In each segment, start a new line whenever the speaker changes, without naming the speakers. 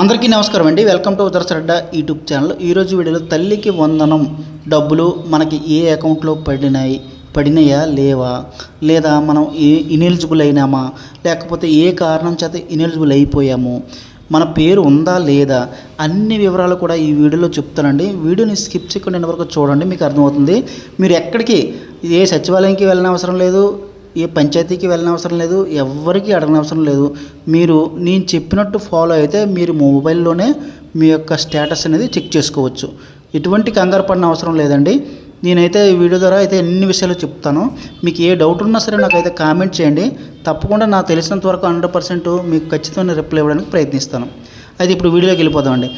అందరికీ నమస్కారం అండి. వెల్కమ్ టు ఉదర్శ్రెడ్డ యూట్యూబ్ ఛానల్ ఈరోజు వీడియోలో తల్లికి వందనం డబ్బులు మనకి ఏ అకౌంట్లో పడినాయి పడినాయా లేవా? లేదా మనం ఏ ఇనెలిజిబుల్ అయినామా? లేకపోతే ఏ కారణం చేత ఇనెలిజిబుల్ అయిపోయాము? మన పేరు ఉందా లేదా? అన్ని వివరాలు కూడా ఈ వీడియోలో చెప్తానండి. వీడియోని స్కిప్ చేయకుండా ఎండ్ వరకు చూడండి మీకు అర్థమవుతుంది. మీరు ఎక్కడికి ఏ సచివాలయంకి వెళ్ళిన అవసరం లేదు ఏ పంచాయతీకి వెళ్ళిన అవసరం లేదు ఎవరికి అడగని అవసరం లేదు. మీరు నేను చెప్పినట్టు ఫాలో అయితే మీరు మొబైల్లోనే మీ యొక్క స్టేటస్ అనేది చెక్ చేసుకోవచ్చు. ఎటువంటి కంగారు పడిన అవసరం లేదండి. నేనైతే ఈ వీడియో ద్వారా అయితే ఎన్ని విషయాలు చెప్తాను మీకు ఏ డౌట్ ఉన్నా సరే నాకైతే కామెంట్ చేయండి. తప్పకుండా నాకు తెలిసినంత వరకు హండ్రెడ్ పర్సెంట్ మీకు ఖచ్చితమైన రిప్లై ఇవ్వడానికి ప్రయత్నిస్తాను. అయితే ఇప్పుడు వీడియోకి వెళ్ళిపోదామండి.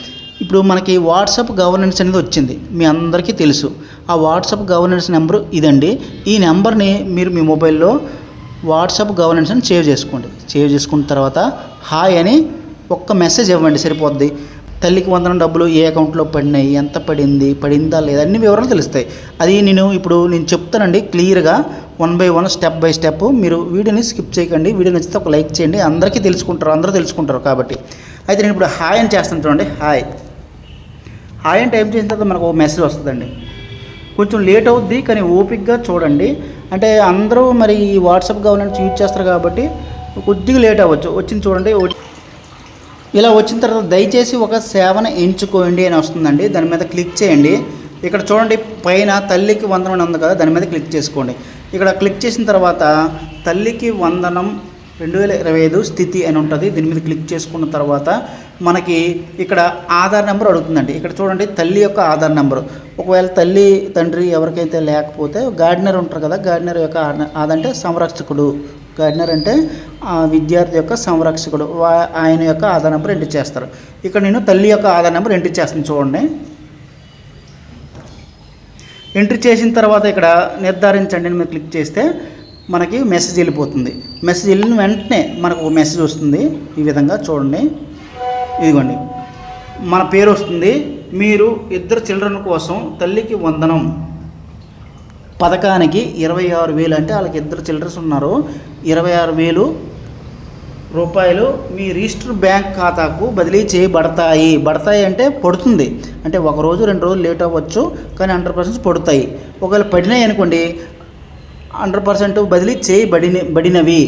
ఇప్పుడు మనకి వాట్సాప్ గవర్నెన్స్ అనేది వచ్చింది. మీ అందరికీ తెలుసు. ఆ వాట్సాప్ గవర్నెన్స్ నెంబర్ ఇదండి. ఈ నెంబర్ని మీరు మీ మొబైల్లో వాట్సాప్ గవర్నెన్స్ అని సేవ్ చేసుకోండి. సేవ్ చేసుకున్న తర్వాత హాయ్ అని ఒక్క మెసేజ్ ఇవ్వండి సరిపోద్ది. తల్లికి వందనం డబ్బులు ఏ అకౌంట్లో పడినాయి ఎంత పడింది పడిందా లేదా అన్ని వివరాలు తెలుస్తాయి. అది నేను ఇప్పుడు నేను చెప్తానండి క్లియర్గా. One by one step by step మీరు వీడియోని స్కిప్ చేయకండి. వీడియో నచ్చితే ఒక లైక్ చేయండి. అందరికీ తెలుసుకుంటారు అందరూ తెలుసుకుంటారు కాబట్టి. అయితే నేను ఇప్పుడు హాయ్ అని చేస్తాను చూడండి. హాయ్. ఆయన టైప్ చేసిన తర్వాత మనకు ఒక మెసేజ్ వస్తుందండి. కొంచెం లేట్ అవుద్ది కానీ ఓపిక్గా చూడండి. అంటే అందరూ మరి ఈ వాట్సాప్ గవర్నెన్స్ యూజ్ చేస్తారు కాబట్టి కొద్దిగా లేట్ అవ్వచ్చు. వచ్చింది చూడండి ఇలా వచ్చిన తర్వాత దయచేసి ఒక సేవను ఎంచుకోండి అని వస్తుందండి. దాని మీద క్లిక్ చేయండి. ఇక్కడ చూడండి పైన తల్లికి వందనం ఉంది కదా దాని మీద క్లిక్ చేసుకోండి. ఇక్కడ క్లిక్ చేసిన తర్వాత తల్లికి వందనం రెండు వేల ఇరవై ఐదు స్థితి అని ఉంటుంది. దీని మీద క్లిక్ చేసుకున్న తర్వాత మనకి ఇక్కడ ఆధార్ నెంబర్ అడుగుతుందండి. ఇక్కడ చూడండి తల్లి యొక్క ఆధార్ నెంబర్. ఒకవేళ తల్లి తండ్రి ఎవరికైతే లేకపోతే గార్డినర్ ఉంటారు కదా గార్డినర్ యొక్క ఆధార్ అదంటే సంరక్షకుడు. గార్డినర్ అంటే విద్యార్థి యొక్క సంరక్షకుడు. వా- ఆయన యొక్క ఆధార్ నెంబర్ ఎంటర్ చేస్తారు. ఇక్కడ నేను తల్లి యొక్క ఆధార్ నెంబర్ ఎంటర్ చేస్తాను చూడండి. ఎంట్రీ చేసిన తర్వాత ఇక్కడ నిర్ధారించండి అని మీరు క్లిక్ చేస్తే మనకి మెసేజ్ వెళ్ళిపోతుంది. మెసేజ్ వెళ్ళిన వెంటనే మనకు ఒక మెసేజ్ వస్తుంది. ఈ విధంగా చూడండి. ఇదిగోండి. మన పేరు వస్తుంది మీరు ఇద్దరు చిల్డ్రన్ కోసం తల్లికి వందనం. పథకానికి ఇరవై ఆరు వేలు అంటే వాళ్ళకి ఇద్దరు చిల్డ్రన్స్ ఉన్నారు. ఇరవై ఆరు వేలు రూపాయలు మీ రిజిస్టర్ బ్యాంక్ ఖాతాకు బదిలీ చేయబడతాయి. పడతాయి అంటే పడుతుంది. అంటే ఒక రోజు రెండు రోజులు లేట్ అవ్వచ్చు కానీ హండ్రెడ్ పర్సెంట్ పడుతాయి. ఒకవేళ పడినాయి అనుకోండి హండ్రెడ్ పర్సెంట్ బదిలీ చేయబడిన బడినవి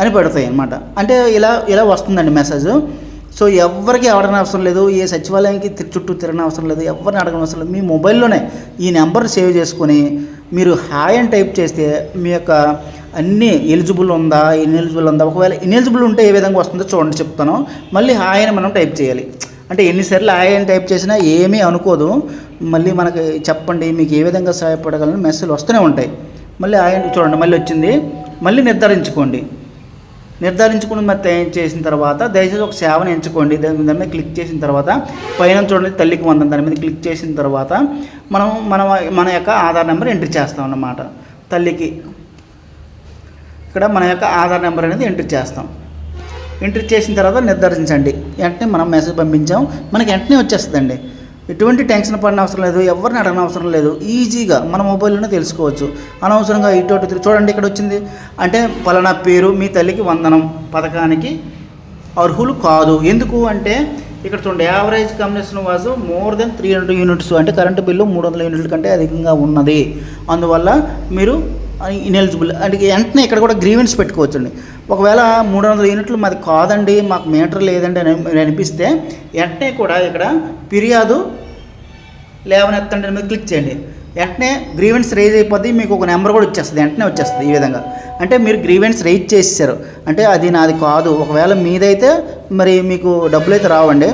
అని పడతాయి అన్నమాట అంటే ఇలా ఇలా వస్తుందండి మెసేజ్ సో ఎవరికి అడగని అవసరం లేదు ఏ సచివాలయానికి చుట్టూ తిరగని అవసరం లేదు ఎవరిని అడగని అవసరం లేదు. మీ మొబైల్లోనే ఈ నెంబర్ సేవ్ చేసుకొని మీరు హాయ్ అని టైప్ చేస్తే మీ యొక్క అన్నీ ఎలిజిబుల్ ఉందా ఇన్ఎలిజిబుల్ ఉందా? ఒకవేళ ఇన్ఎలిజిబుల్ ఉంటే ఏ విధంగా వస్తుందో చూడండి చెప్తాను. మళ్ళీ హాయ్ అని మనం టైప్ చేయాలి. అంటే ఎన్నిసార్లు హాయ్ అని టైప్ చేసినా ఏమీ అనుకోదు. మళ్ళీ మనకి చెప్పండి మీకు ఏ విధంగా సహాయపడగలను మెసేజ్ వస్తూనే ఉంటాయి. మళ్ళీ ఆయన చూడండి మళ్ళీ వచ్చింది. మళ్ళీ నిర్ధారించుకోండి. నిర్ధారించుకుని మరి తయారు చేసిన తర్వాత దయచేసి ఒక సేవను ఎంచుకోండి. దాని దాని మీద క్లిక్ చేసిన తర్వాత పైన చూడండి తల్లికి వందం దాని మీద క్లిక్ చేసిన తర్వాత మనం మన మన యొక్క ఆధార్ నెంబర్ ఎంట్రీ చేస్తాం అన్నమాట. తల్లికి ఇక్కడ మన యొక్క ఆధార్ నెంబర్ అనేది ఎంట్రీ చేస్తాం. ఎంట్రీ చేసిన తర్వాత నిర్ధారించండి. వెంటనే మనం మెసేజ్ పంపించాం. మనకి వెంటనే వచ్చేస్తుందండి. ఎటువంటి టెన్షన్ పడిన అవసరం లేదు ఎవరిని అడగని అవసరం లేదు. ఈజీగా మన మొబైల్లోనే తెలుసుకోవచ్చు. అనవసరంగా ఇటు అటు చూడండి ఇక్కడ వచ్చింది. అంటే పలానా పేరు మీ తల్లికి వందనం పథకానికి అర్హులు కాదు. ఎందుకు అంటే ఇక్కడ చూడండి average consumption was more than three hundred units అంటే కరెంటు బిల్లు మూడు వందల యూనిట్ల కంటే అధికంగా ఉన్నది. అందువల్ల మీరు ఇనెలిజిబుల్ అంటే వెంటనే ఇక్కడ కూడా గ్రీవెన్స్ పెట్టుకోవచ్చండి. ఒకవేళ మూడు వందల యూనిట్లు మాది కాదండి మాకు మీటర్ లేదండి అని అనిపిస్తే వెంటనే కూడా ఇక్కడ ఫిర్యాదు లేవనెత్తండి అని మీద క్లిక్ చేయండి. వెంటనే గ్రీవెన్స్ రైజ్ అయిపోద్ది మీకు ఒక నెంబర్ కూడా వచ్చేస్తుంది వెంటనే వచ్చేస్తుంది ఈ విధంగా. అంటే మీరు గ్రీవెన్స్ రేజ్ చేసేసారు. అంటే అది నాది కాదు. ఒకవేళ మీదైతే మరి మీకు డబ్బులు అయితే రావండి.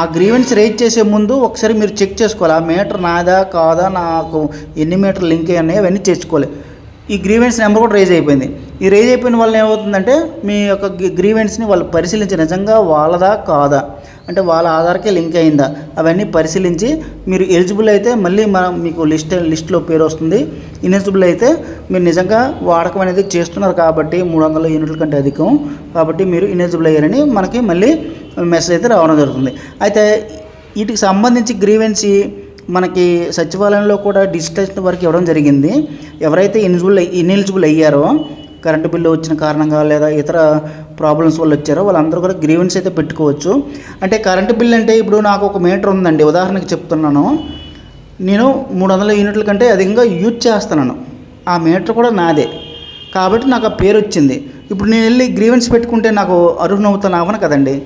ఆ గ్రీవెన్స్ రేజ్ చేసే ముందు ఒకసారి మీరు చెక్ చేసుకోవాలి. ఆ మీటర్ నాదా కాదా నాకు ఎన్ని మీటర్ లింక్ అయ్యాయి అవన్నీ చేసుకోవాలి ఈ గ్రీవెన్స్ నెంబర్ కూడా రైజ్ అయిపోయింది. ఈ రేజ్ అయిపోయిన వల్ల ఏమవుతుందంటే మీ యొక్క గ్రీవెన్స్ని వాళ్ళు పరిశీలించి నిజంగా వాళ్ళదా కాదా? అంటే వాళ్ళ ఆధార్కే లింక్ అయిందా? అవన్నీ పరిశీలించి మీరు ఎలిజిబుల్ అయితే మళ్ళీ మనం మీకు లిస్ట్ లిస్ట్లో పేరు వస్తుంది. ఇనెలిజిబుల్ అయితే మీరు నిజంగా వాడకం అనేది చేస్తున్నారు కాబట్టి మూడు వందల యూనిట్ల కంటే అధికం. కాబట్టి మీరు ఇనెలిజిబుల్ అయ్యారని మనకి మళ్ళీ మెసేజ్ అయితే రావడం జరుగుతుంది. అయితే వీటికి సంబంధించి గ్రీవెన్సీ మనకి సచివాలయంలో కూడా డిజిటేషన్ వరకు ఇవ్వడం జరిగింది. ఎవరైతే ఎలిజిబుల్ ఇన్ఎలిజిబుల్ అయ్యారో కరెంటు బిల్లు వచ్చిన కారణంగా లేదా ఇతర ప్రాబ్లమ్స్ వల్ల వచ్చారో వాళ్ళందరూ కూడా గ్రీవెన్స్ అయితే పెట్టుకోవచ్చు. అంటే కరెంటు బిల్ అంటే ఇప్పుడు నాకు ఒక మీటర్ ఉందండి. ఉదాహరణకి చెప్తున్నాను. నేను మూడు వందల యూనిట్ల కంటే అధికంగా యూజ్ చేస్తున్నాను. ఆ మీటర్ కూడా నాదే. కాబట్టి నాకు ఆ పేరు వచ్చింది. ఇప్పుడు నేను వెళ్ళి గ్రీవెన్స్ పెట్టుకుంటే నాకు అర్హునవుతాను అవను కదండి.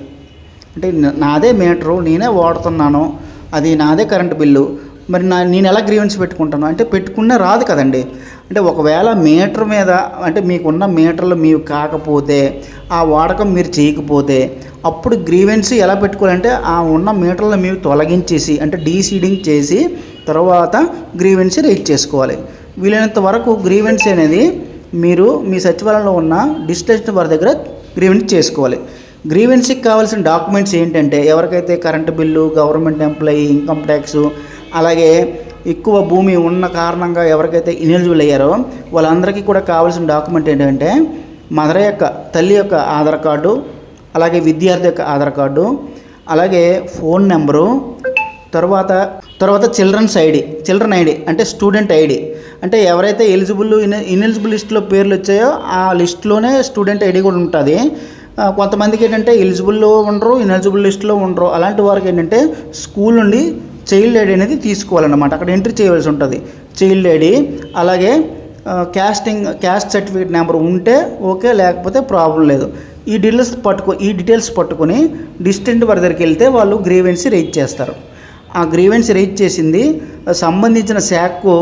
అంటే నాదే మీటరు నేనే వాడుతున్నాను. అది నాదే కరెంటు బిల్లు. మరి నా నేను ఎలా గ్రీవెన్స్ పెట్టుకుంటాను? అంటే పెట్టుకున్నా రాదు కదండి. అంటే ఒకవేళ మీటర్ మీద అంటే మీకున్న మీటర్లు మీకు కాకపోతే ఆ వాడకం మీరు చేయకపోతే అప్పుడు గ్రీవెన్స్ ఎలా పెట్టుకోవాలంటే ఆ ఉన్న మీటర్లు మీరు తొలగించేసి అంటే డీసీడింగ్ చేసి తర్వాత గ్రీవెన్స్ రేట్ చేసుకోవాలి. వీలైనంత వరకు గ్రీవెన్స్ అనేది మీరు మీ సచివాలయంలో ఉన్న డిస్టెన్స్ వారి దగ్గర గ్రీవెన్స్ చేసుకోవాలి. గ్రీవెన్స్కి కావాల్సిన డాక్యుమెంట్స్ ఏంటంటే ఎవరికైతే current bill government employee income tax అలాగే ఎక్కువ భూమి ఉన్న కారణంగా ఎవరికైతే ఇనెలిజిబుల్ అయ్యారో వాళ్ళందరికీ కూడా కావాల్సిన డాక్యుమెంట్ ఏంటంటే మదర్ యొక్క తల్లి యొక్క ఆధార్ కార్డు అలాగే విద్యార్థి యొక్క ఆధార్ కార్డు అలాగే ఫోన్ నెంబరు తర్వాత తర్వాత చిల్డ్రన్స్ ఐడి చిల్డ్రన్ ఐడి అంటే స్టూడెంట్ ఐడి. అంటే ఎవరైతే ఎలిజిబుల్ ఇన్ ఇనెలిజిబుల్ లిస్ట్లో పేర్లు వచ్చాయో ఆ లిస్ట్లోనే స్టూడెంట్ ఐడి కూడా ఉంటుంది. కొంతమందికి ఏంటంటే ఎలిజిబుల్లో ఉండరు ఇనెలిజిబుల్ లిస్ట్లో ఉండరు. అలాంటి వారికి ఏంటంటే స్కూల్ నుండి చైల్డ్ ఐడి అనేది తీసుకోవాలన్నమాట. అక్కడ ఎంట్రీ చేయవలసి ఉంటుంది. చైల్డ్ ఐడి అలాగే క్యాస్టింగ్ క్యాస్ట్ సర్టిఫికేట్ నెంబర్ ఉంటే ఓకే లేకపోతే ప్రాబ్లం లేదు. ఈ డీటెయిల్స్ పట్టుకో ఈ డీటెయిల్స్ పట్టుకొని డిస్టెంట్ వారి దగ్గరికి వెళ్తే వాళ్ళు గ్రీవెన్సీ రేజ్ చేస్తారు. ఆ గ్రీవెన్స్ రేజ్ చేసింది సంబంధించిన శాఖకు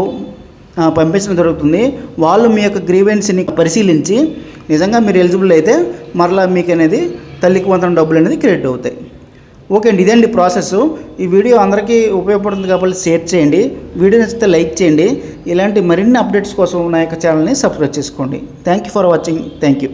పంపించడం జరుగుతుంది. వాళ్ళు మీ యొక్క గ్రీవెన్స్ని పరిశీలించి నిజంగా మీరు ఎలిజిబుల్ అయితే మరలా మీకు అనేది తల్లికి వంతన డబ్బులు అనేది క్రెడిట్ అవుతాయి. ఓకే అండి ఇదండి ప్రాసెస్ ఈ వీడియో అందరికీ ఉపయోగపడుతుంది కాబట్టి షేర్ చేయండి. వీడియో నచ్చితే లైక్ చేయండి. ఇలాంటి మరిన్ని అప్డేట్స్ కోసం నా యొక్క ఛానల్ని సబ్స్క్రైబ్ చేసుకోండి. Thank you for watching thank you